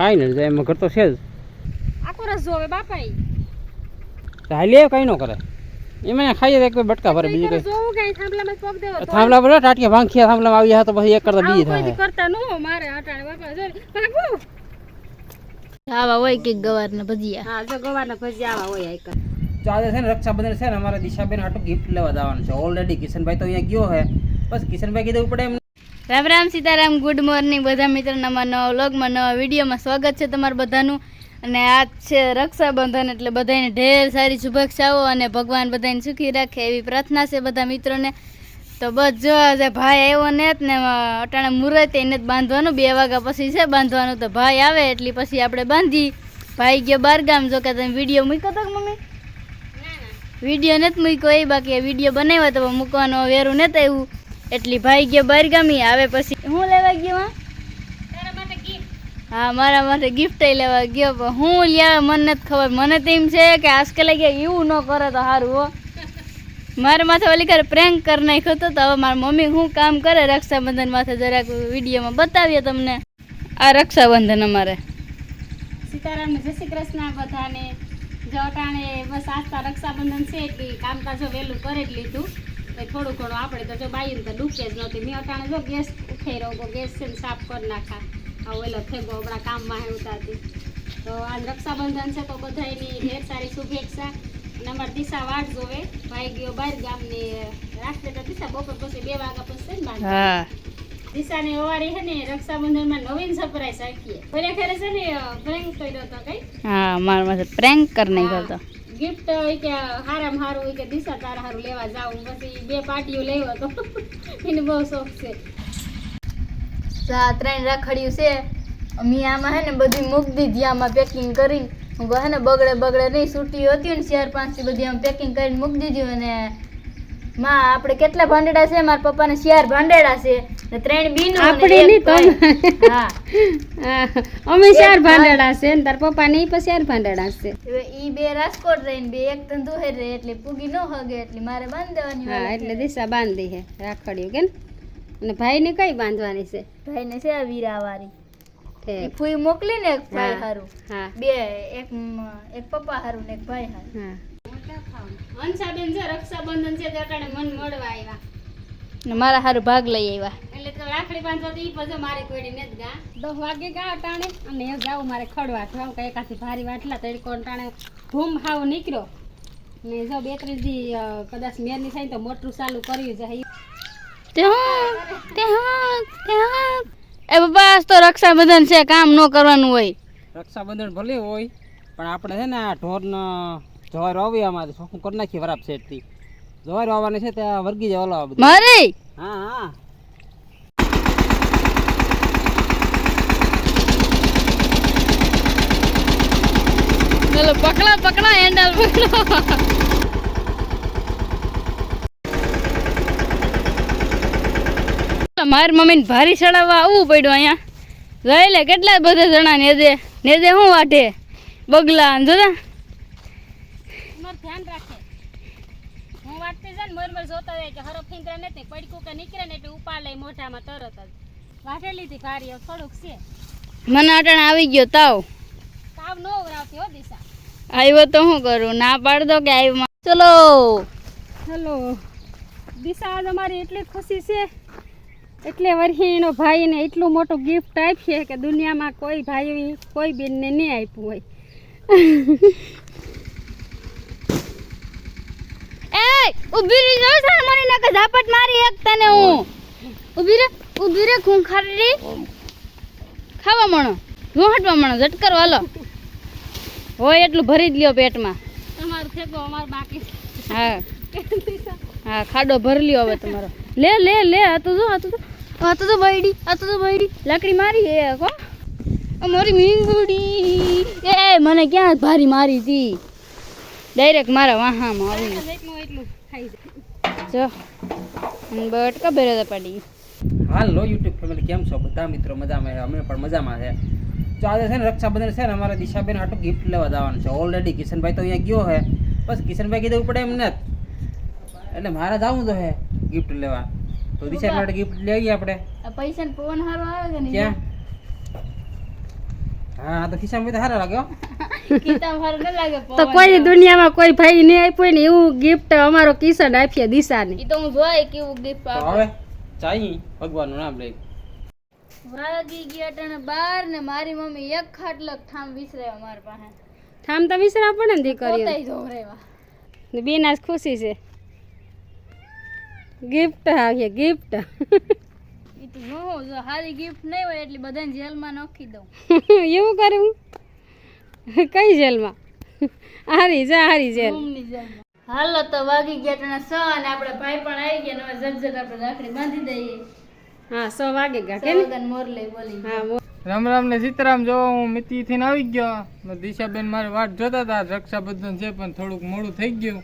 ને જાય એમાં ઘર તો છે જ. આખો રસ જોવે બાપા હાલી કઈ ન કરે. એમાં ખાઈએ એક બે બટકા ભરે બીજું કઈ. જોવું કાંઈ? થાંભલામાં પગ દેવો થાંભલા પર ટાટિયા ભાંખિયા થાંભલામાં આવી જાય તો પછી એક કરતા બીજી થાય. કરતા નો હોય મારે અટાણે બાપા જો ભાગવું આવા હોય કે ગવારના ભજીયા? હા જો ગવારના ભજીયા આવા હોય આઈકન તો આજે છે ને રક્ષાબંધન છે ને અમારે દિશાબેન હાટું ગિફ્ટ લેવા જવાનું છે. ઓલરેડી કિશનભાઈ તો અહીંયા ગયો હે. બસ કિશનભાઈ કીધું પડે એમ રામ રામ સીતારામ ગુડ મોર્નિંગ બધા મિત્રોના અમારા નવા વ્લોગમાં નવા વિડીયોમાં સ્વાગત છે તમારું બધાનું. અને આજ છે રક્ષાબંધન એટલે બધાને ઢેર સારી શુભેચ્છાઓ અને ભગવાન બધાને સુખી રાખે એવી પ્રાર્થના છે બધા મિત્રોને. તો બસ જો આજે ભાઈ આવ્યો ને જ ને અટાણે મુહૂર્ત એને જ બાંધવાનું બે વાગ્યા પછી છે બાંધવાનું તો ભાઈ આવે એટલે પછી આપણે બાંધી. ભાઈ ગયો બારગામ જો કે તમે વીડિયો મૂક્યો તો મમ્મી? વીડિયો નથી મૂક્યો એ બાકી વીડિયો બનાવ્યો તો મૂકવાનો વેરું નથી આવ્યું. એટલી ભાઈ ગયો બારગામી આવે પછી. હું લેવા ગયો હા. હા મારા માટે ગિફ્ટ લેવા ગયો પણ હું લ્યા મને નથી ખબર. મને તો એમ છે કે આજકાલ ગયા એવું ન કરે તો સારું હો. મારા માથે ઓલી કરે પ્રેન્ક કરી નાખ્યો હતો તો હવે મારા મમ્મી શું કામ કરે રક્ષાબંધન માથે જરાક વિડીયોમાં બતાવીએ તમને. આ રક્ષાબંધન અમારે. સીતારામ જય શ્રી કૃષ્ણ બધાને. જો બસ આસ્તા રક્ષાબંધન છે એટલે કામકાજો વહેલું કરી જ લીધું એ થોડું ઘણું આપણે તો જો બાયું તો ડૂકે જ નહોતી. મેં અટાણે જો ગેસ ઉઠાઈ રહ્યો ગેસ છે સાફ કરી નાખા આ એલો થેગો હમણાં કામમાં હે ઉતારતી તો આજ રક્ષાબંધન છે તો બધાની ઢેર સારી શુભેચ્છા. અને અમારી દિશા વાટ જોવે. ભાઈ ગયો બહાર ગામની રાત્રે તો દિશા બપોર પછી બે વાગ્યા પછી છે ને દિશાને છે ને રક્ષાબંધનમાં નવીન સરપ્રાઈઝ રાખીએ. ભલે ખેરે છે ને પ્રેન્ક કર્યો તો કઈ? હા મારા પ્રેન્ક કરી નાખ્યો હતો. ગિફ્ટ હોય કે હારામાં હારું હોય કે દિશા તારા હારું લેવા જાઉં, પછી બે પાર્ટીઓ લેવો તો એને બહુ શોખ છે. ત્રણ રાખડીયું છે. મેં આમાં હે ને બધી મૂકી દીધી, આમાં પેકિંગ કરીને. હું હે ને બગડે બગડે નહીં, છૂટી હતી ને ચાર પાંચથી બધી આમ પેકિંગ કરીને મૂકી દીધી અને માં, આપણે કેટલા ભાંડેડા છે? મારા પપ્પાને ચાર ભાંડેડા છે. ત્રણ બીનું આપણે એક નહીં, ભાઈ. હા. અમે ચાર એક છે ને તાર પપ્પા ને ઈ પણ ચાર ભાંડેડા છે. હવે ઈ બે રાજકોટ રહીને બે એક ધંધુહેર રહે એટલે પૂગી ન હગે એટલે મારે બાંધી દેવાની હા એટલે દિશા બાંધી છે કે કઈ બાંધવાની આ વીરાવાળી. ફૂઈ મોકલી ને એક ભાઈ હારું. બે એક એક પપ્પા હારું ને એક ભાઈ હારું. હંસાબેન છે રક્ષાબંધન છે તો અટાણે મન મળવા આવ્યા. ને મારા હારું ભાગ લઈ આવ્યા. એટલે તો રાખડી બાંધવા તો ઈ પછી મારે કોઈડી ને જ ગા. દસ વાગે ગા ટાણે અને એ જાવ મારે ખડવા ખાવ કે એકાથી ભારી વાટલા તડકો ટાણે ધૂમ હાવ નીકળ્યો. ને જો બે ત્રણ દી કદાચ મેરની થાય તો મોટરું ચાલુ કર્યું છે. તે હા તે હા તે હા. એ બાબા તો રક્ષાબંધન છે કામ ન કરવાનું હોય. રક્ષાબંધન ભલે હોય પણ આપણે છે ને આ ઢોરનો જવાર આવી અમારે. શું કરી નાખીએ વરાપ સેટથી જવાર વાવવાની છે ત્યાં વર્ગી જવા ઓલા બધું. મારે? હા હા. ચલો પકડા પકડા હેન્ડલ પકડો. મારી મમ્મીને ભારી ચડાવવા આવવું પડ્યું અહીંયા. જોઈ લે કેટલા બધા જણા નેદે નેદે શું વાટે. બગલા ને જોતા. ધ્યાન રાખે ને મોર મોર જોતા જાય કે હરો ફીંગરા નથી પડકું કે નીકળે ને એટલે ઉપાડ લઈ મોઢામાં તરત જ. વાટેલી હતી ભારી થોડુંક છે. મને અટણ આવી ગયો તાવ. તાવ નો ઉવરાવતી હો દિશા. આવ્યો તો હું કરું? ના પાડ દો કે આવ્યો ચલો. હેલો. દિશા આજ અમારી એટલી ખુશી છે. એટલે વર્ષે એનો ભાઈને એટલું મોટું ગિફ્ટ આપીએ કે દુનિયામાં કોઈ ભાઈ કોઈ બેનને નહીં આપ્યું હોય. એ ઊભી રહી જાવ મને ના ઝાપટ મારી એક તને હું. ઊભી રે ઊભી રે ખૂંખારી ખાવા મણો. હું હટવા મણો ઝટકર હાલો હોય એટલું ભરી જ લ્યો પેટમાં. તમારું થેકો અમાર બાકી. હા. હા ખાડો ભરી લ્યો હવે તમારો. લે લે લે આ તો જો આ તો આ તો બૈડી આ તો બૈડી. લાકડી મારી હે કો અમારી મીંગુડી. એ મને ક્યાં ભારી મારી હતી? ડાયરેક્ટ મારા વાહામાં આવી. એટલું ખાઈ જો બટકા ભેરે પડી. હાલો યુટ્યુબ ફેમિલી કેમ છો? બધા મિત્રો મજામાં છે? અમે પણ મજામાં છે. તો આજે છે ને રક્ષાબંધન છે ને અમારે દિશાબેન આટલું ગિફ્ટ લેવા જવાનું છે. ઓલરેડી કિશનભાઈ તો અહીંયા ગયો હે બસ કિશનભાઈ કીધું પડે એમ નથી એટલે મારે જવું તો હે ગિફ્ટ લેવા. તો દિશા માટે ગિફ્ટ લઈ આવીએ આપણે. પૈસા ને પવન હારો આવે કે નહીં હા તો ખિસ્સામાં તો સારા લાગે હો. કિતાબ હારું ન લાગે તો કોઈ દુનિયામાં કોઈ ભાઈ આપ્યું ને એવું ગિફ્ટ અમારો કિશન આપીએ દિશાને. ઈ તો હું જોઈ કેવું ગિફ્ટ આપે. હવે ચાઈ ભગવાનનું નામ લઈ. વાગી ગયા ટાણે બાર ને મારી મમ્મી એક ખાટલો ઠામ વિસરાયો મારા પાસે. ઠામ તો વિસરા પડે ને દીકરી ને બેના જ ખુશી છે. ગિફ્ટ આવીએ ગિફ્ટ નો જો હારી ગિફ્ટ નહીં હોય એટલે બધાને જેલમાં નાખી દઉં. એવું કરું? કઈ જેલમાં? હારી જા હારી જેલ. હાલો તો વાગી ગયા ટાણે સો અને આપણે ભાઈ પણ આવી ગયા ને હવે જગ જગ આપણે રાખડી બાંધી દઈએ. હા સો વાગે ગયા કે મોરલે બોલી. હા રામ રામ ને સીતારામ જો હું મિતિ આવી ગયો. દિશાબેન મારી વાટ જોતા હતા રક્ષાબંધન છે પણ થોડુંક મોડું થઈ ગયું.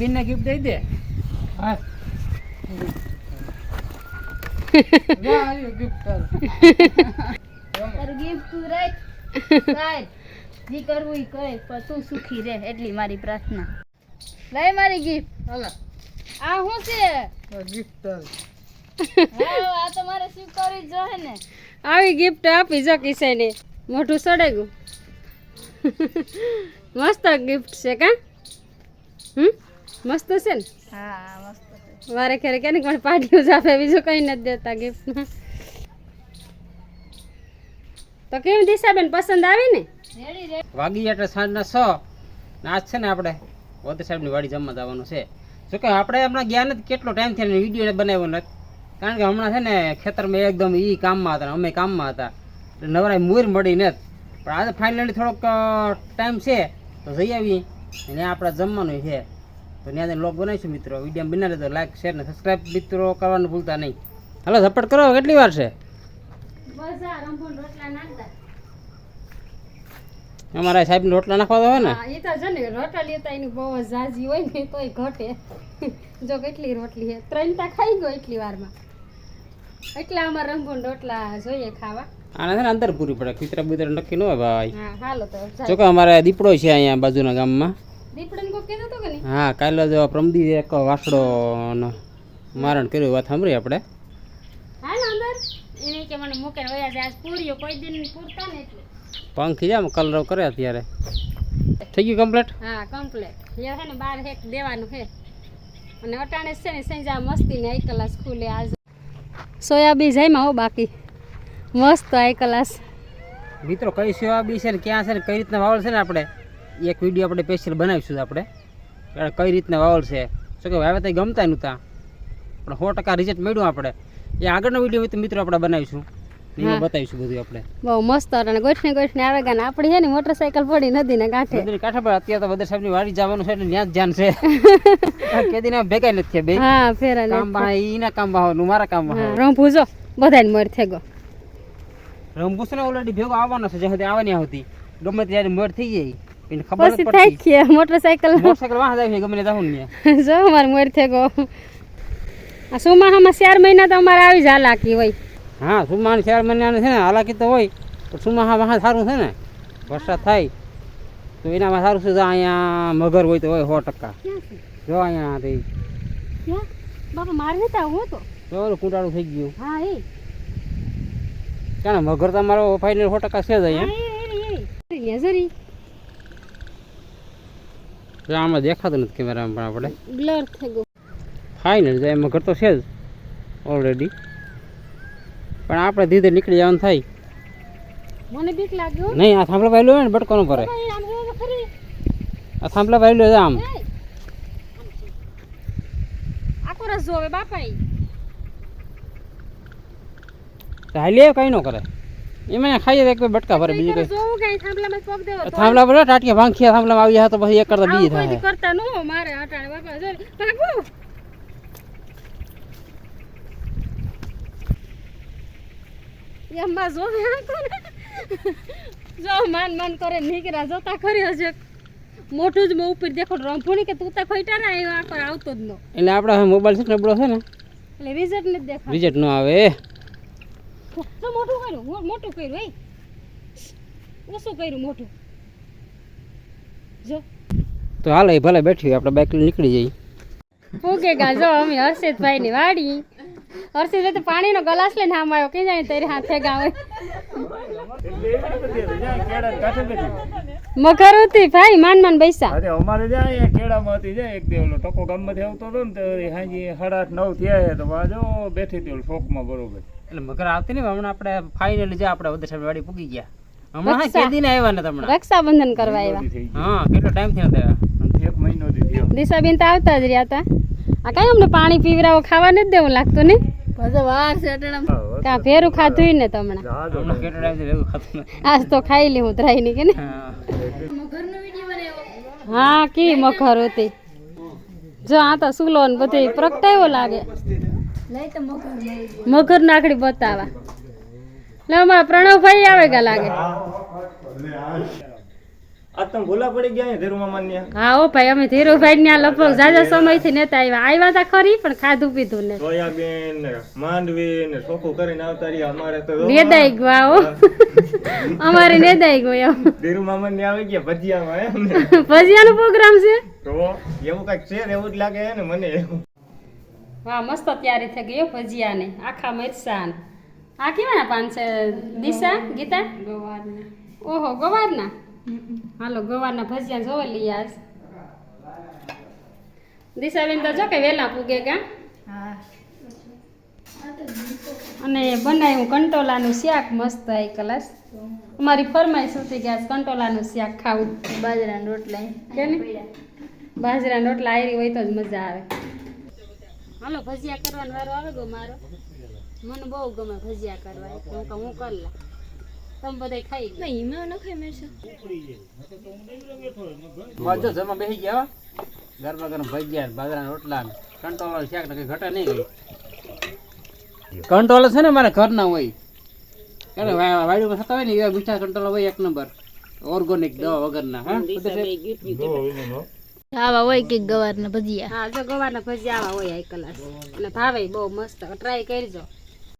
બેનને ગિફ્ટ દઈ દે. હા. તારું. ગિફ્ટ તું રાખ. જી કરવું ઈ કરે પણ તું સુખી રહે એટલી મારી પ્રાર્થના. લઈ મારી ગિફ્ટ હાલા, આ શું છે? ગિફ્ટ આ તો મારે સ્વીકારવી જ જોઈએ ને. આવી ગિફ્ટ આપી જો ને મોઢું સડે ગયું મસ્ત ગિફ્ટ છે કા? હમ? મસ્ત છે ને? હા મસ્ત છે. વારે ખેરે કે ને પણ પાર્ટીઓ જ આપે બીજું કંઈ નથી દેતા ગિફ્ટમાં તો કેમ દિશાબેન પસંદ આવી ને? વાગી એટલે સાંજના છ. ને આજ છે ને આપણે વોતે સાહેબની વાડી જમવા જવાનું છે. જો કે આપણે હમણાં ગયા નથી કેટલો ટાઈમ થયો વીડિયો બનાવ્યો નથી. કારણ કે હમણાં છે ને ખેતરમાં એકદમ એ કામમાં હતા અમે કામમાં હતા. એટલે નવરાય મૂર મળી નથી. પણ આજે ફાઇનલી થોડોક ટાઈમ છે. તો જઈ આવીએ. અને આપણે જમવાનું છે. તો ત્યાં લોક બનાવીશું મિત્રો. વીડિયો બનાવે તો લાઈક શેર ને સબસ્ક્રાઈબ મિત્રો કરવાનું ભૂલતા નહીં. હાલો ઝપટ કરો. કેટલી વાર છે? અમારા સાહેબ રોટલા નાખવા હોય ને? એ તો છે ને રોટલા લેતા એની બહુ ઝાઝી હોય ને તોય ઘટે. જો કેટલી રોટલી છે. ત્રણ તા ખાઈ ગયો એટલી વારમાં. એટલે અમારે રંભણ રોટલા જોઈએ ખાવા. આને છે ને અંદર પૂરી પડે. ખીતરા બીતરા નક્કી ન હોય ભાઈ. હાલો તો જો કે અમારે દીપડો છે અહીંયા બાજુના ગામમાં. હા કાલે જો પ્રમદી એક વાસડો મારણ કર્યું વાત સાંભળી આપણે? પંખી જામ કલર કરે અત્યારે. થઈ ગયું કમ્પ્લીટ? હા કમ્પ્લેટ. એ છે ને બાર હેક દેવાનું છે અને અટાણે છે ને સંજા મસ્તી ને આઈ કલાસ ખુલે આજ. સોયાબી જાય હો બાકી. મસ્ત આઈ કલાસ મિત્રો કઈ સોયા બી છે ને ક્યાં છે ને કઈ રીતના વાવળ છે ને આપણે? એક વીડિયો આપણે સ્પેશિયલ બનાવીશું આપણે. કઈ રીતના વાવલ છે. શું કે વાવે તો ગમતા નહોતા. પણ સો ટકા રિઝલ્ટ મળ્યું આપણે. એ આગળનો વીડિયો મિત્રો આપણે બનાવીશું. એમાં બતાવીશું બધું આપણે. બહુ મસ્ત અને ગોઠને ગોઠને આવે ગયા આપણી છે ને મોટરસાયકલ પડી નદીને કાંઠે નદીની કાંઠે પર અત્યારે તો બધા સાહેબની વાડી જવાનું છે ત્યાં જ ધ્યાન છે. કેદી ભેગા નથી થયા બે. હા ફેરા ને કામ બા ઈના કામ મારા બધાને મર ને ઓલરેડી ભેગો આવવાનો છે જ્યાં આવવાની આવતી. ગમે ત્યારે મોડ થઈ જાય. એને ખબર પછી કે મોટરસાયકલ મોટરસાઇકલ વાહ જાય ગમે ને જો અમારે મર થઈ ગયો આ સુમાહામાં ચાર મહિના તો અમારે આવી જ હાલાકી હોય હા સુમાન ચાર મહિનાનું છે ને હાલાકી તો હોય પણ સુમાહા વાહ સારું છે ને વરસાદ થાય તો એનામાં સારું છે અહીંયા મગર હોય તો હોય સો ટકા જો અહીંયા થઈ બાપા મારે નતા હું તો જો ઓલું થઈ ગયું હા એ ક્યાં મગર તો મારો ફાઇનલ સો ટકા છે જ અહીંયા આમાં દેખાતું નથી કેમેરામાં પણ આપણે. બ્લર થઈ ગયું. ફાઇનલ જાય એમાં કરતો છે જ ઓલરેડી પણ આપણે ધીરે નીકળી જવાનું થાય. મને બીક લાગ્યો. નહીં આ થાંભલા પહેલું હોય ને બટકોનો ભરે. તો આ થાંભલા પહેલું છે આમ. આખો રસ જોવે બાપા ઈ. કઈ ન કરે. એમાં ખાઈએ એક બટકા ભરે બીજું કઈ. થાંભલા પર ટાટિયા ભાંખિયા થાંભલામાં આવી તો પછી એક કરતા બીજી થાય કરતા ન મારે બાપા! જો એમાં જોવે જો માન માન કરે નીકળ્યા જોતા ખરી હશે મોટું જ માં ઉપર દેખો રંભુણી કે તું તો ખોઈટા ના આવ્યો આવતો જ નો. એટલે આપણે મોબાઈલ છે નબળો છે ને? એટલે રિઝલ્ટ નથી દેખા રિઝલ્ટ ન આવે. મોટું કર્યું મોટું કર્યું એ ઓછું કર્યું મોટું જો. તો હાલો એ ભલે બેઠી આપણે બાઇક નીકળી જઈએ. ઓકે ગા જો અમે હર્ષિતભાઈ ની વાડી હર્ષિતભાઈ તો પાણીનો ગ્લાસ લઈને આમ આવ્યો કે જાણે તારી હાથે ગાવે. હતી ભાઈ માન માન બૈસા. અરે અમારે જ્યાં ખેડામાં હતી જાય એક દેવલો ટકો ગામમાંથી આવતો હતો ને તો હાજી સાડા આઠ નવ થયા તો વાજો બેઠી હતી શોખમાં બરોબર. એટલે મગર આવતી ને હમણાં આપણે ફાઇનલી જે આપણે વદરસાહેબ વાડી પૂગી ગયા. હમણાં કેદી ને આવ્યા ને તમને રક્ષાબંધન કરવા આવ્યા. હા કેટલો ટાઈમ થયો ત્યાં એક મહિનો થી થયો. દિશાબેન તો આવતા જ રહ્યા હતા. આ કઈ અમને પાણી પીવરાવો ખાવા નથી દેવું લાગતું ને? પાછો વાર છે અટાણા કા ભેરું ખાધું ને તમને હમણાં કેટલો ટાઈમ થયો ખાતું આજ તો ખાઈ લે હું ધરાઈ ની કે ને? હા. હા કી મગર હતી? જો આ તો સુલો ને બધું પ્રગટાયો લાગે. મગર નાખડી બતાવા. લે પ્રણવભાઈ આવે ગા લાગે. આ તમે ભૂલા પડી ગયા ધીરુ મામા ને હા ઓ ભાઈ અમે ધીરુભાઈ ને લગભગ જાજા સમયથી નતા આવ્યા. આવ્યા તા ખરી પણ ખાધું પીધું ને. સોયાબીન માંડવી ને ચોખ્ખું કરીને આવતા રહ્યા. અમારે તો નેદાઈ ગયા હો અમારે નેદાઈ ગયો ધીરુ મામા ને આવી ગયા ભજીયામાં ભજીયાનો પ્રોગ્રામ છે? તો એવું કંઈક છે ને એવું જ લાગે ને મને. વાહ મસ્ત તૈયારી થઈ ગઈ હો ભજીયાને આખા મરસાન આ કેવાના પાન છે દિશા ગીતા? ગવારના. ઓહો ગવારના? હાલો ગવારના ભજીયા જોવે લઈએ આજ. દિશાબેન તો જો કે વહેલા પૂગે ગા અને બનાવ્યું કંટોલાનું શાક મસ્ત આ કલાસ. અમારી ફરમાઈશ હતી ગયા કંટોલાનું શાક ખાવું. બાજરાના રોટલા. કે બાજરાના રોટલા આવી હોય તો જ મજા આવે. હાલો ભજીયા કરવાનો વારો આવે ગો મારો? મને બહુ ગમે ભજીયા કરવા હું કહું હું કરી લા તમે બધા ખાઈ હિમા નહીં મેં નખાઈ મેરશે બસ જો બેસી ગયા હો. ગરમા ગરમ ભજીયા ને બાજરાના રોટલા કંટોળો છે શાક ને કઈ ઘટે નહીં ગઈ કંટોળો છે ને મારા ઘરના હોય. એટલે વાડીમાં થતા હોય ને એવા મીઠા કંટોળો હોય એક નંબર. ઓર્ગોનિક દવા વગરના હા? આવા હોય કે ગવારના ભજીયા? હા, જો ગવારના ભજીયા આવા હોય આ કલાસ અને ભાવે બહુ મસ્ત. ટ્રાય કરજો.